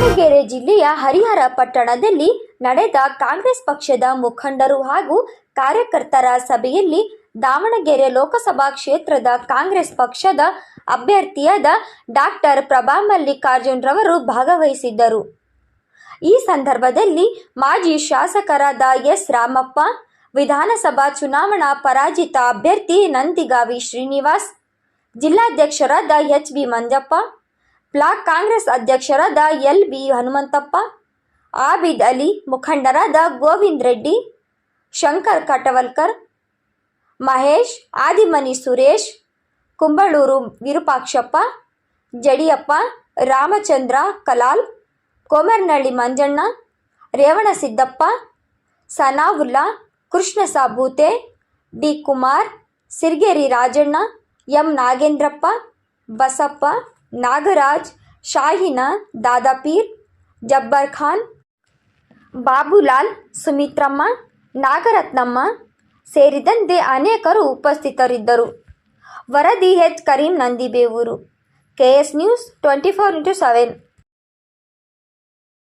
ದಾವಣಗೆರೆ ಜಿಲ್ಲೆಯ ಹರಿಹರ ಪಟ್ಟಣದಲ್ಲಿ ನಡೆದ ಕಾಂಗ್ರೆಸ್ ಪಕ್ಷದ ಮುಖಂಡರು ಹಾಗೂ ಕಾರ್ಯಕರ್ತರ ಸಭೆಯಲ್ಲಿ ದಾವಣಗೆರೆ ಲೋಕಸಭಾ ಕ್ಷೇತ್ರದ ಕಾಂಗ್ರೆಸ್ ಪಕ್ಷದ ಅಭ್ಯರ್ಥಿಯಾದ ಡಾಕ್ಟರ್ ಪ್ರಭಾ ಮಲ್ಲಿಕಾರ್ಜುನ್ ರವರು ಭಾಗವಹಿಸಿದ್ದರು. ಈ ಸಂದರ್ಭದಲ್ಲಿ ಮಾಜಿ ಶಾಸಕರಾದ ಎಸ್ ರಾಮಪ್ಪ, ವಿಧಾನಸಭಾ ಚುನಾವಣಾ ಪರಾಜಿತ ಅಭ್ಯರ್ಥಿ Nandigavi Srinivas, ಜಿಲ್ಲಾಧ್ಯಕ್ಷರಾದ H B Manjappa block Congress ಅಧ್ಯಕ್ಷರಾದ ಎಲ್ ಬಿ ಹನುಮಂತಪ್ಪ, ಆಬಿದ್ ಅಲಿ ಮುಖಂಡರಾದ ಗೋವಿಂದ್ ರೆಡ್ಡಿ, ಶಂಕರ್ ಕಟವಲ್ಕರ್, ಮಹೇಶ್, ಆದಿಮನಿ ಸುರೇಶ್, ಕುಂಬಳೂರು ವಿರೂಪಾಕ್ಷಪ್ಪ, ಜಡಿಯಪ್ಪ, ರಾಮಚಂದ್ರ ಕಲಾಲ್, ಕೋಮರ್ನಳ್ಳಿ ಮಂಜಣ್ಣ, ರೇವಣಸಿದ್ದಪ್ಪ, ಸನಾವುಲ್ಲಾ ಕೃಷ್ಣ ಸಾಬೂತೆ ಡಿ ಕುಮಾರ್, ಸಿರ್ಗೇರಿ ರಾಜಣ್ಣ, ಎಂ ನಾಗೇಂದ್ರಪ್ಪ, ಬಸಪ್ಪ ನಾಗರಾಜ್, ಶಾಹಿನ ದಾದಾಪೀರ್ ಜಬ್ಬರ್ ಖಾನ್, ಬಾಬುಲಾಲ್, ಸುಮಿತ್ರಮ್ಮ, ನಾಗರತ್ನಮ್ಮ ಸೇರಿದಂತೆ ಅನೇಕರು ಉಪಸ್ಥಿತರಿದ್ದರು. ವರದಿ H Kareem, Nandibevur. K. S. News, twenty four into seven.